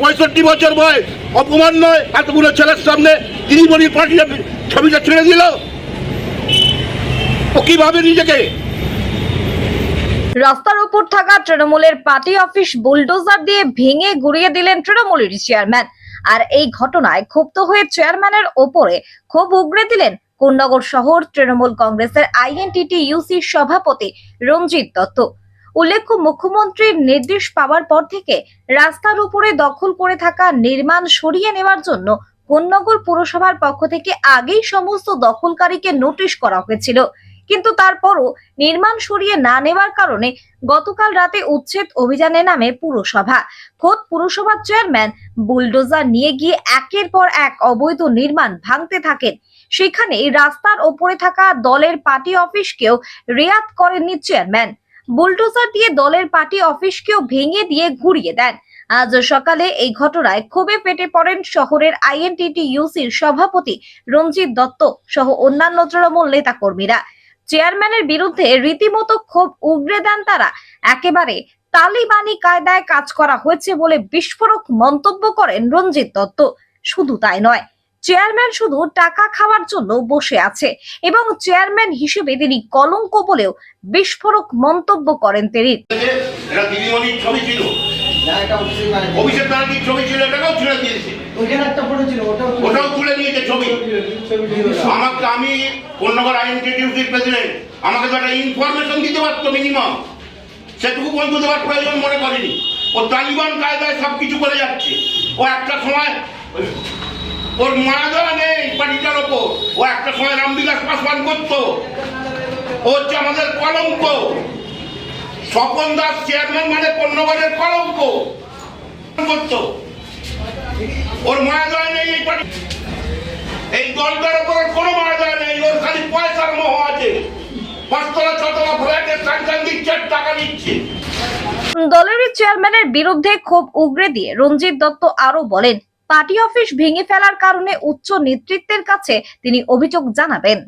পঁয়ষট্টি বছর বয়স, অপমান নয়, এতগুলো ছেলের সামনে দিদিমণির পার্টি ছবিটা ছেড়ে দিল। ও কীভাবে নিজেকে? রাস্তার উপর থাকা তৃণমূলের পার্টি অফিস বুলডোজার দিয়ে ভেঙে গুড়িয়ে দিলেন তৃণমূলের চেয়ারম্যান। আর এই ঘটনায় ক্ষুব্ধ হয়ে চেয়ারম্যানের ওপরে ক্ষোভ উগড়ে দিলেন কোন্নগর শহর তৃণমূল কংগ্রেসের আইএনটিটি ইউসি সভাপতি রঞ্জিত দত্ত। উল্লেখ্য, মুখ্যমন্ত্রীর নির্দেশ পাওয়ার পর থেকে রাস্তার উপরে দখল করে থাকা নির্মাণ সরিয়ে নেওয়ার জন্য কোন্নগর পুরসভার পক্ষ থেকে আগেই সমস্ত দখলকারীকে নোটিশ করা হয়েছিল। কিন্তু তারপরও নির্মাণ সরিয়ে না নেওয়ার কারণে গতকাল রাতে উচ্ছেদ অভিযানে নামে পুরসভা। খোদ পুরসভার চেয়ারম্যান বুলডোজার নিয়ে গিয়ে একের পর এক অবৈধ নির্মাণ ভাঙতে থাকেন। সেখানে রাস্তার ওপরে থাকা দলের পার্টি অফিসকেও রেয়াত করেননি চেয়ারম্যান। বুলডোজার দিয়ে দলের পার্টি অফিসকেও ভেঙে দিয়ে ঘুরিয়ে দেন। আজ সকালে এই ঘটনায় ক্ষোভে পেটে পড়েন শহরের আইএনটিটি ইউসির সভাপতি রঞ্জিত দত্ত সহ অন্যান্য তৃণমূল নেতাকর্মীরা। চেয়ারম্যানের বিরুদ্ধে রীতিমতো ক্ষোভ উগরে দেন তারা। একেবারে তালিবানি কায়দায় কাজ করা হয়েছে বলে বিস্ফোরক মন্তব্য করেন রঞ্জিত দত্ত। শুধু তাই নয় চেয়ারম্যান শুধু টাকা খাওয়ার জন্য বসে আছে এবং চেয়ারম্যান হিসেবে তিনি কলঙ্ক বলেও বিস্ফোরক মন্তব্য করেন তিনি এটা দিদিমণির ছবি ছিল। না, এটা অফিসের ম্যানেজার। অভিষেক ব্যানার্জির ছবি ছিল এটাকেও ছেড়ে দিয়েছে। ওইখানে একটা ফটো ছিল, ওটাও তুলে- নিয়েছে ছবি। ছবি দিয়ে দাও। আমাকে আমি কন্যগর আইএনটিটিউসির প্রেসিডেন্ট আমাকে তো একটা ইনফরমেশন দিতে পারতো মিনিমাম সেটুকু পর্যন্ত দেওয়ার প্রয়োজন মনে করিনি। ও তালিবান কায়দায় সব কিছু করে যাচ্ছে। ও একটা সময় ওর মায়া দেওয়া নেই পার্টিটার ওপর। ও একটা সময় রামবিলাস পাসওয়ান করতো। ও হচ্ছে আমাদের কলঙ্ক। স্বপন দাস চেয়ারম্যান মানে কন্যগরের কলঙ্ক। করতো। ওর মায়া দেওয়া নেই এই পার্টি এই দলটার ওর কোনো মায়া দেওয়া নেই। ওর খালি পয়সার মোহ আছে। পাঁচতলা, ছতলা ফ্ল্যাটের স্যাংশন দিচ্ছে টাকা নিচ্ছে দলের চেয়ারম্যানের বিরুদ্ধে ক্ষোভ উগরে দিয়ে রঞ্জিত দত্ত আরও বলেন পার্টি অফিস ভেঙে ফেলার কারণে উচ্চ নেতৃত্বের কাছে তিনি অভিযোগ জানাবেন।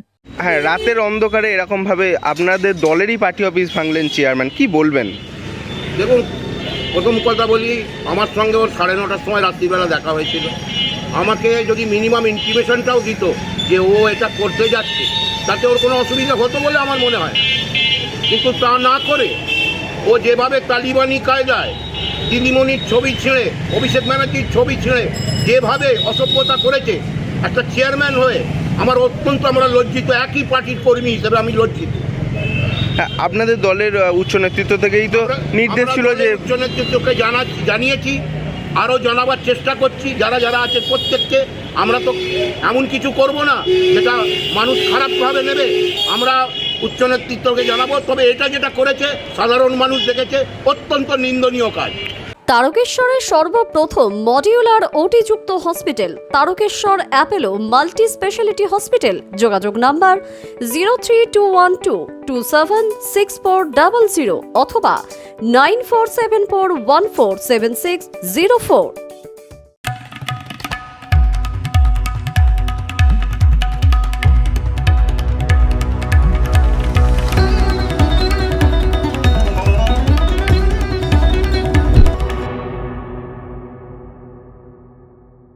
হ্যাঁ রাতের অন্ধকারে এরকম ভাবে আপনাদের দলেরই পার্টি অফিস ভাঙলেন চেয়ারম্যান কি বলবেন? দেখুন প্রথম কথা বলি আমার সঙ্গে ওর সাড়ে নটার সময় রাত্রিবেলা দেখা হয়েছিল। আমাকে যদি মিনিমাম ইনফরমেশনটাও দিত যে ও এটা করতে যাচ্ছে তাতে ওর কোনো অসুবিধা হতো বলে আমার মনে হয় কিন্তু তা না করে ও যেভাবে তালিবানি কায়দায় দিদিমণির ছবি ছেড়ে অভিষেক ব্যানার্জির ছবি ছেড়ে যেভাবে অসভ্যতা করেছে একটা চেয়ারম্যান হয়ে আমার অত্যন্ত আমরা লজ্জিত একই পার্টির কর্মী হিসেবে আমি লজ্জিত। হ্যাঁ, আপনাদের দলের উচ্চ নেতৃত্ব থেকেই তো নির্দেশ ছিল যে উচ্চ নেতৃত্বকে জানা জানিয়েছি আরও জানাবার চেষ্টা করছি যারা যারা আছে প্রত্যেককে আমরা তো এমন কিছু করব না যেটা মানুষ খারাপভাবে নেবে। আমরা উচ্চ নেতৃত্বকে জানাব, তবে এটা যেটা করেছে, সাধারণ মানুষ দেখেছে, অত্যন্ত নিন্দনীয় কাজ। তারকেশ্বরের সর্বপ্রথম modular ওটিযুক্ত hospital, Tarakeswar Apollo multi speciality hospital, যোগাযোগ number zero three two one two two seven six four double zero অথবা nine four seven four one four seven six zero four.